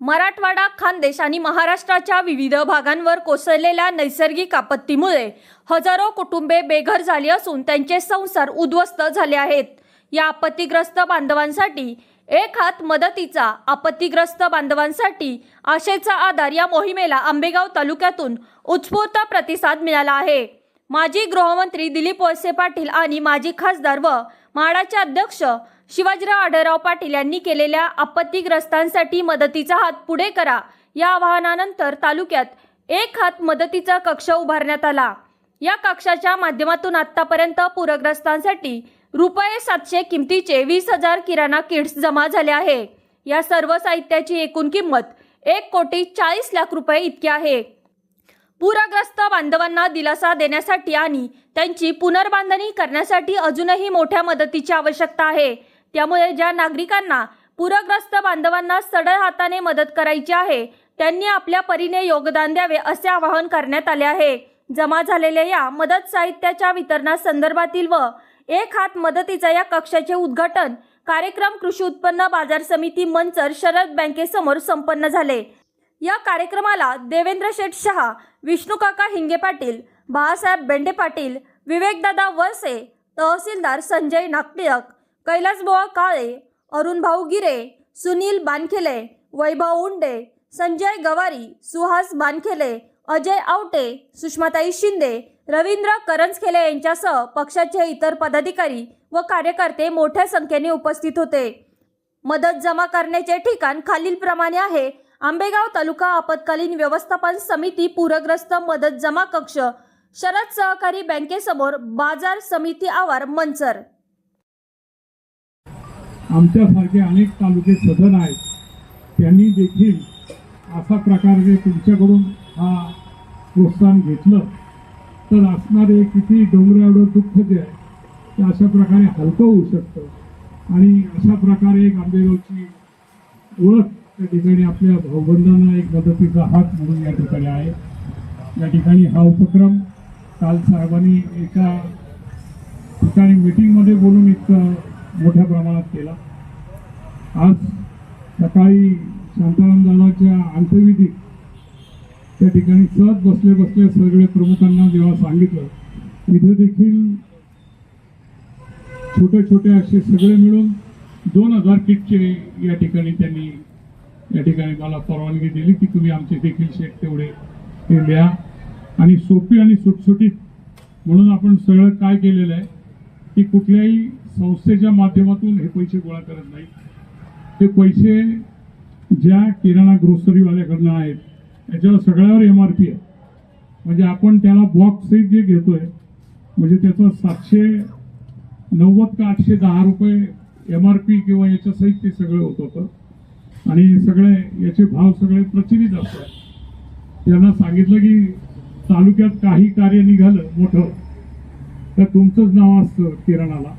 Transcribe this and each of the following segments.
मराठवाडा खानदेश आणि महाराष्ट्राच्या विविध भागांवर कोसळलेल्या नैसर्गिक आपत्तीमुळे हजारो कुटुंबे बेघर झाली असून त्यांचे संसार उद्ध्वस्त झाले आहेत. या आपत्तीग्रस्त बांधवांसाठी एक हात मदतीचा आपत्तीग्रस्त बांधवांसाठी आशेचा आधार या मोहिमेला आंबेगाव तालुक्यातून उत्स्फूर्त प्रतिसाद मिळाला आहे. माजी गृहमंत्री दिलीप वळसे पाटील आणि माजी खासदार व म्हाडाचे अध्यक्ष शिवाजीराव आढळराव पाटील यांनी केलेल्या आपत्तीग्रस्तांसाठी मदतीचा हात पुढे करा. या आवाहनानंतर तालुक्यात एक हात मदतीचा कक्ष उभारण्यात आला. या कक्षाच्या माध्यमातून आतापर्यंत पूरग्रस्तांसाठी रुपये सातशे किमतीचे वीस हजार किराणा किट्स जमा झाले आहे. या सर्व साहित्याची एकूण किंमत एक कोटी चाळीस लाख रुपये इतकी आहे. पूरग्रस्त बांधवांना दिलासा देण्यासाठी आणि त्यांची पुनर्बांधणी करण्यासाठी अजूनही मोठ्या मदतीची आवश्यकता आहे. त्यामुळे ज्या नागरिकांना पूरग्रस्त बांधवांना सडळ हाताने मदत करायची आहे त्यांनी आपल्या परीने योगदान द्यावे असे आवाहन करण्यात आले आहे. जमा झालेल्या या मदत साहित्याच्या वितरणासंदर्भातील व एक हात मदतीचा या कक्षाचे उद्घाटन कार्यक्रम कृषी उत्पन्न बाजार समिती मंचर शरद बँकेसमोर संपन्न झाले. या कार्यक्रमाला देवेंद्र शेठ शहा विष्णूकाका हिंगे पाटील बाळासाहेब बेंडे पाटील विवेकदादा वळसे तहसीलदार संजय नागटिळक कैलासबुवा काळे अरुण भाऊ गिरे सुनील बानखेले वैभव उंडे संजय गवारी सुहास बानखेले अजय आवटे सुषमाताई शिंदे रवींद्र करंजखेले यांच्यासह पक्षाचे इतर पदाधिकारी व कार्यकर्ते मोठ्या संख्येने उपस्थित होते. मदत जमा करण्याचे ठिकाण खालीलप्रमाणे आहे. आंबेगाव तालुका आपत्कालीन व्यवस्थापन समिती पूरग्रस्त मदत जमा कक्ष शरद सहकारी बँकेसमोर बाजार समिती आवार मंचर आमच्यासारखे अनेक तालुके सदन आहेत. त्यांनी देखील अशा प्रकारे तुमच्याकडून हा प्रोत्साहन घेतलं. तर असणारे किती डोंगर दुःख जे आहे ते अशा प्रकारे हलकं होऊ शकतं. आणि अशा प्रकारे एक आंबेगावची ओळख त्या ठिकाणी आपल्या भाऊबंधांना एक मदतीचा हात म्हणून या ठिकाणी आहे. या ठिकाणी हा उपक्रम काल साहेबांनी एका ठिकाणी मीटिंगमध्ये बोलून एक मोठ्या प्रमाणात केला. आज सकाळी शांतारामदादाच्या अंत्यविधीत त्या ठिकाणी सहज बसले बसले सगळे प्रमुखांना जेव्हा सांगितलं तिथे देखील छोटे छोटे असे सगळे मिळून दोन हजार किटचे या ठिकाणी त्यांनी या ठिकाणी मला परवानगी दिली की तुम्ही आमचे देखील शेत तेवढे ते लिहा. आणि सोपी आणि सुटसुटीत म्हणून आपण सगळं काय केलेलं आहे की कुठल्याही संस्थेच्या माध्यमातून हे पैसे गोळा करत नाही ते पैसे ज्या किराणा ग्रोसरीवाल्याकडनं आहेत त्याच्यावर सगळ्यावर एम आर पी आहे. म्हणजे आपण त्याला बॉक्स जे घेतोय म्हणजे त्याचं सातशे नव्वद का आठशे दहा रुपये एम आर पी किंवा याच्या सहित ते सगळं होत होतं. आणि सगळे याचे भाव सगळे प्रचलित असतात. त्यांना सांगितलं की तालुक्यात काही कार्य निघालं मोठं तर तुमचंच नाव असतं किराणाला.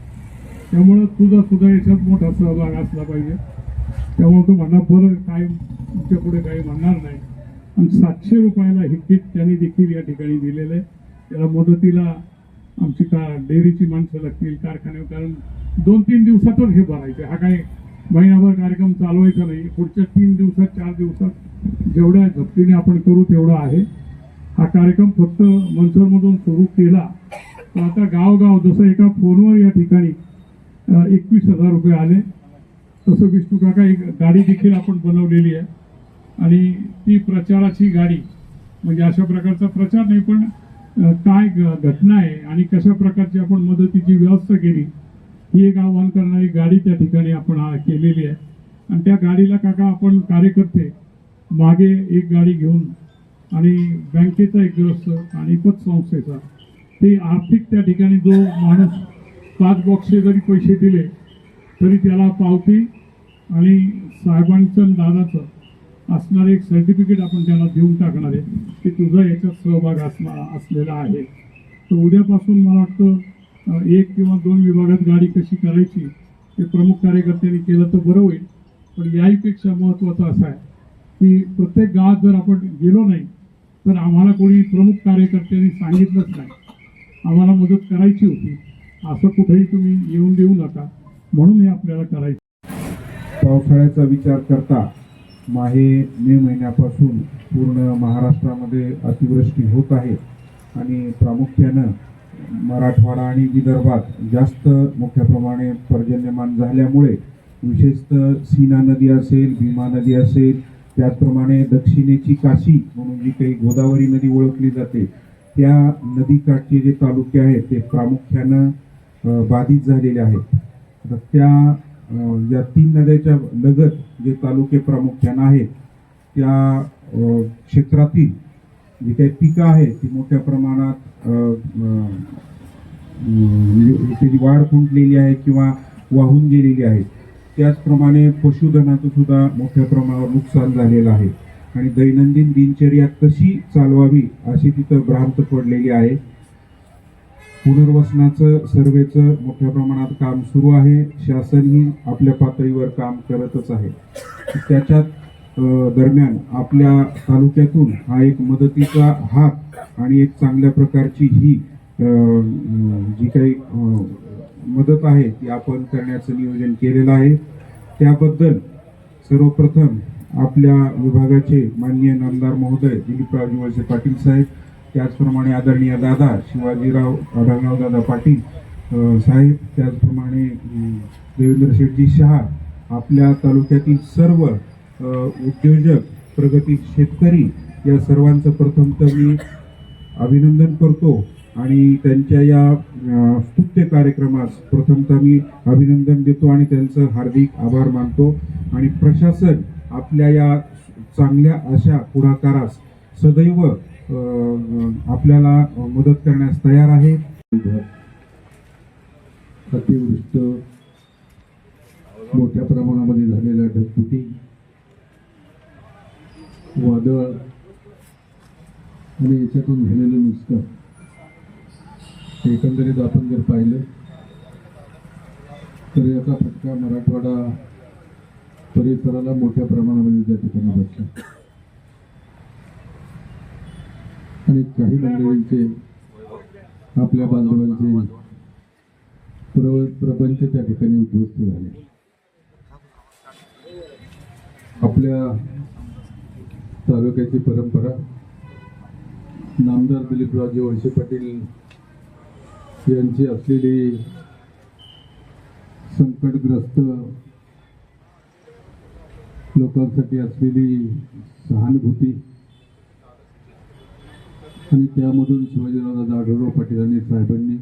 त्यामुळं तुझा सुद्धा याच्यात मोठा सहभाग असला पाहिजे. त्यामुळे तो म्हणणार बरं काय तुमच्यापुढे काही म्हणणार नाही. आणि सातशे रुपयाला हे किट त्यांनी देखील या ठिकाणी दिलेलं आहे. त्याला मदतीला आमची का डेअरीची माणसं लागतील कारखान्यावर कारण दोन तीन दिवसातच हे भरायचं हा काय महिनाभर कार्यक्रम चालवायचा नाही. पुढच्या तीन दिवसात चार दिवसात जेवढ्या झपटीने आपण करू तेवढं आहे. हा कार्यक्रम फक्त मंचरमधून सुरू केला. तर आता गावगाव जसं एका फोनवर या ठिकाणी एकवीस हजार रुपये आले. तसं विष्णू काका एक गाडी देखील आपण बनवलेली आहे. आणि ती प्रचाराची गाडी म्हणजे अशा प्रकारचा प्रचार नाही पण काय घटना आहे आणि कशा प्रकारची आपण मदतीची व्यवस्था केली ही एक आव्हान करणारी गाडी त्या ठिकाणी आपण केलेली आहे. आणि त्या गाडीला काका आपण कार्यकर्ते मागे एक गाडी घेऊन आणि बँकेचा एक ग्रस्त आणि पतसंस्थेचा ते आर्थिक त्या ठिकाणी जो माणूस पाच बॉक्सचे जरी पैसे दिले तरी त्याला पावती आणि साहेबांचं दादाचं असणारं एक सर्टिफिकेट आपण त्याला देऊन टाकणार आहे. की तुझा याच्यात सहभाग असणार असलेला आहे. तर उद्यापासून मला वाटतं एक किंवा दोन विभागात गाडी कशी करायची ते प्रमुख कार्यकर्त्यांनी केलं तर बरं होईल. पण याहीपेक्षा महत्त्वाचं असं आहे की प्रत्येक गावात जर आपण गेलो नाही तर आम्हाला कोणी प्रमुख कार्यकर्त्यांनी सांगितलंच नाही. आम्हाला मदत करायची होती. असं कुठेही तुम्ही येऊन देऊ नका. म्हणून हे आपल्याला करायचं. पावसाळ्याचा विचार करता माहे मे महिन्यापासून पूर्ण महाराष्ट्रामध्ये अतिवृष्टी होत आहे. आणि प्रामुख्यानं मराठवाडा आणि विदर्भात जास्त मोठ्या प्रमाणे पर्जन्यमान झाल्यामुळे विशेषतः सीना नदी असेल भीमा नदी असेल त्याचप्रमाणे दक्षिणेची काशी म्हणून जी काही गोदावरी नदी ओळखली जाते त्या नदीकाठचे जे तालुके आहेत ते प्रामुख्यानं बाधित झालेले आहेत. तर त्या या तीन नद्याच्या लगत जे तालुके प्रामुख्यानं आहेत त्या क्षेत्रातील जी काही पिकं आहेत ती मोठ्या प्रमाणात त्याची म्हणजे वाढ खुंटलेली आहे किंवा वाहून गेलेली आहे त्याचप्रमाणे पशुधनाचं सुद्धा मोठ्या प्रमाणावर नुकसान झालेलं आहे. आणि दैनंदिन दिनचर्या कशी चालवावी अशी तिथं भ्रांत पडलेली आहे. पुनर्वसनाचं सर्वेचं मोठ्या प्रमाणात काम सुरू आहे. शासनही आपल्या पातळीवर काम करतच आहे. त्याच्यात दरम्यान आपल्या तालुक्यातून हा एक मदतीचा हात आणि एक चांगल्या प्रकारची ही जी काही मदत आहे ती आपण करण्याचं नियोजन केलेलं आहे. त्याबद्दल सर्वप्रथम आपल्या विभागाचे माननीय नामदार महोदय दिलीपरावजी वळसे पाटील साहेब त्याचप्रमाणे आदरणीय दादा शिवाजीराव आढळराव दादा पाटील साहेब त्याचप्रमाणे देवेंद्र शेठजी शहा आपल्या तालुक्यातील सर्व उद्योजक प्रगती शेतकरी या सर्वांचं प्रथम तर मी अभिनंदन करतो आणि त्यांच्या या स्तुत्य कार्यक्रमास प्रथमतः मी अभिनंदन देतो आणि त्यांचं हार्दिक आभार मानतो. आणि प्रशासन आपल्या या चांगल्या अशा पुढाकारास सदैव आपल्याला मदत करण्यास तयार आहे. अतिवृष्ट मोठ्या प्रमाणामध्ये झालेल्या ढगफुटी वादळ आणि याच्यातून झालेलं नुकसान एकंदरीत आपण जर पाहिलं तर याचा फटका मराठवाडा परिसराला मोठ्या प्रमाणामध्ये त्या ठिकाणी बसला. आणि काही मंडळींचे आपल्या बांधवांचे प्रव प्रपंच त्या ठिकाणी उद्ध्वस्त झाले. आपल्या तालुक्याची परंपरा नामदार दिलीपरावजी वळसे पाटील यांची असलेली संकटग्रस्त लोकांसाठी असलेली सहानुभूती आणि त्यामधून शिवाजीराव दादा पाटील आणि साहेबांनी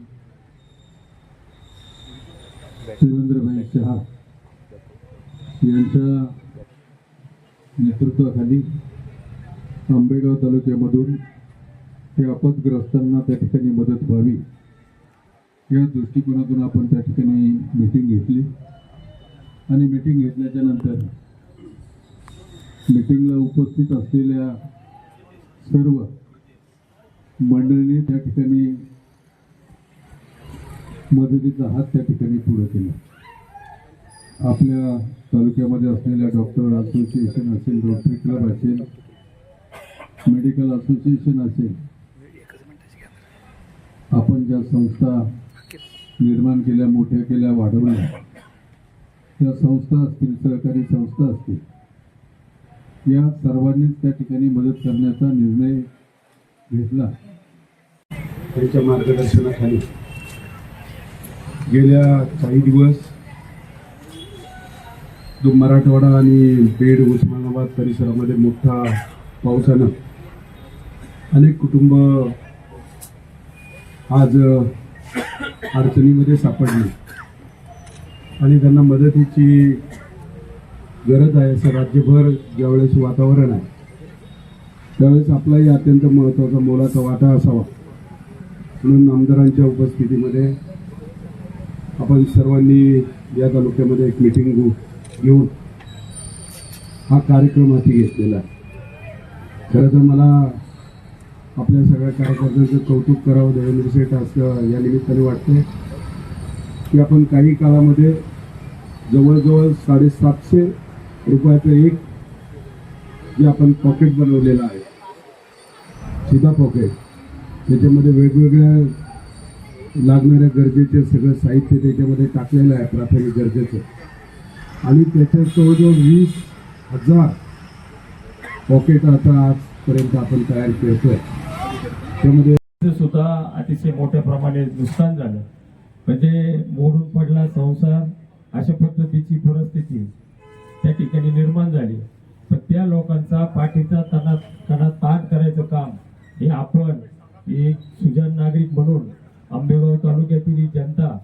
देवेंद्रभाई शहा यांच्या नेतृत्वाखाली आंबेगाव तालुक्यामधून त्या आपदग्रस्तांना त्या ठिकाणी मदत व्हावी या दृष्टिकोनातून आपण त्या ठिकाणी मीटिंग घेतली. आणि मीटिंग घेतल्याच्या नंतर मीटिंगला उपस्थित असलेल्या सर्व मंडळीने त्या ठिकाणी मदतीचा हात त्या ठिकाणी पुढे केला. आपल्या तालुक्यामध्ये असलेल्या डॉक्टर असोसिएशन असेल रोटरी क्लब असेल मेडिकल असोसिएशन असेल आपण ज्या संस्था निर्माण केल्या मोठ्या केल्या वाढवल्या त्या संस्था असतील सहकारी संस्था असतील या सर्वांनीच त्या ठिकाणी मदत करण्याचा निर्णय घेतला त्यांच्या मार्गदर्शनाखाली गेल्या काही दिवस जो मराठवाडा आणि बेड उस्मानाबाद परिसरामध्ये मोठा पावसानं अनेक कुटुंब आज अडचणीमध्ये सापडली. आणि त्यांना मदतीची गरज आहे असं राज्यभर ज्यावेळेस वातावरण आहे. त्यावेळेस आपलाही अत्यंत महत्त्वाचा मोलाचा वाटा असावा. म्हणून आमदारांच्या उपस्थितीमध्ये आपण सर्वांनी या तालुक्यामध्ये एक मिटिंग घेऊन हा कार्यक्रम हाती घेतलेला आहे. खरं तर मला आपल्या सगळ्या कार्यकर्त्यांचं कौतुक करावं देवेंद्र सेठ असं या निमित्ताने वाटते की आपण काही काळामध्ये जवळजवळ साडेसातशे रुपयाचं एक जे आपण पॉकेट बनवलेलं आहे सीधा पॉकेट त्याच्यामध्ये वेगवेगळ्या लागणाऱ्या गरजेचे सगळं साहित्य त्याच्यामध्ये टाकलेलं आहे प्राथमिक गरजेचं. आणि त्याच्यात जवळजवळ वीस हजार पॉकेट आता आजपर्यंत आपण तयार करतोय त्यामध्ये सुद्धा अतिशय मोठ्या प्रमाणे नुकसान झालं. म्हणजे मोडून पडला संसार अशा पद्धतीची परिस्थिती त्या ठिकाणी निर्माण झाली. पण त्या लोकांचा पाठीचा त्यांना त्यांना ताण करायचं काम हे आपण एक सुजान नागरिक म्हणून आंबेगाव तालुक्यातील ही जनता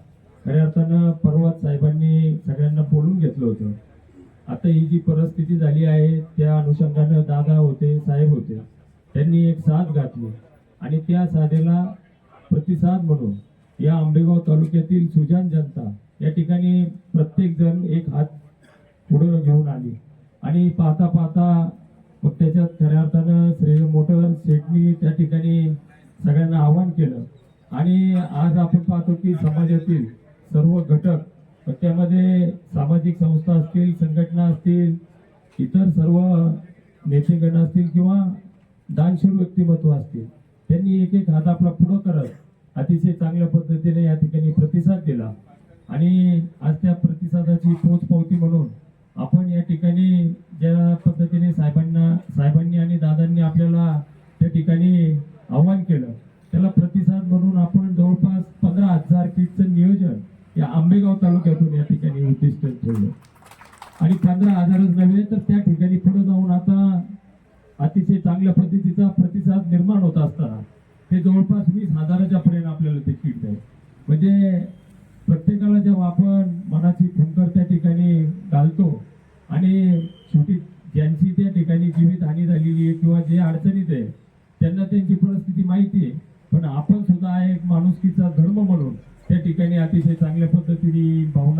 खऱ्या अर्थानं पर्वत साहेबांनी सगळ्यांना बोलून घेतलं होतं. आता ही जी परिस्थिती झाली आहे त्या अनुषंगानं दादा होते साहेब होते त्यांनी एक साथ घातली. आणि त्या साधेला प्रतिसाद म्हणून या आंबेगाव तालुक्यातील सुजान जनता या ठिकाणी प्रत्येकजण एक हात पुढं घेऊन आली. आणि पाहता पाहता मग त्याच्यात खऱ्या अर्थानं श्री मोटर शेटनी त्या ठिकाणी सगळ्यांना आवाहन केलं. आणि आज आपण पाहतो की समाजातील सर्व घटक त्यामध्ये सामाजिक संस्था असतील संघटना असतील इतर सर्व नेतेगण असतील किंवा दानशूर व्यक्तिमत्व असतील त्यांनी एक एक हात आपला पुढं करत अतिशय चांगल्या पद्धतीने या ठिकाणी प्रतिसाद दिला. आणि आज त्या प्रतिसादाची पोचपावती म्हणून आपण या ठिकाणी ज्या पद्धतीने साहेबांना साहेबांनी आणि दादांनी आपल्याला त्या ठिकाणी आव्हान केलं त्याला प्रतिसाद म्हणून आपण जवळपास पंधरा हजार किटचं नियोजन या आंबेगाव तालुक्यातून या ठिकाणी उद्दिष्ट ठेवलं. आणि पंधरा हजारच नव्हे तर त्या ठिकाणी पुढे जाऊन आता अतिशय चांगल्या पद्धतीचा प्रतिसाद निर्माण होत असताना ते जवळपास वीस हजाराच्या पर्यंत आपल्याला ते किट द्याय म्हणजे प्रत्येकाला जेव्हा आपण मनाची खुंकर त्या ठिकाणी घालतो आणि शेवटी ज्यांची त्या ठिकाणी जीवित हानी झालेली आहे किंवा जे अडचणीत आहे त्यांना त्यांची परिस्थिती माहिती आहे. पण आपण सुद्धा एक माणुसकीचा धर्म म्हणून त्या ठिकाणी अतिशय चांगल्या पद्धतीने भावना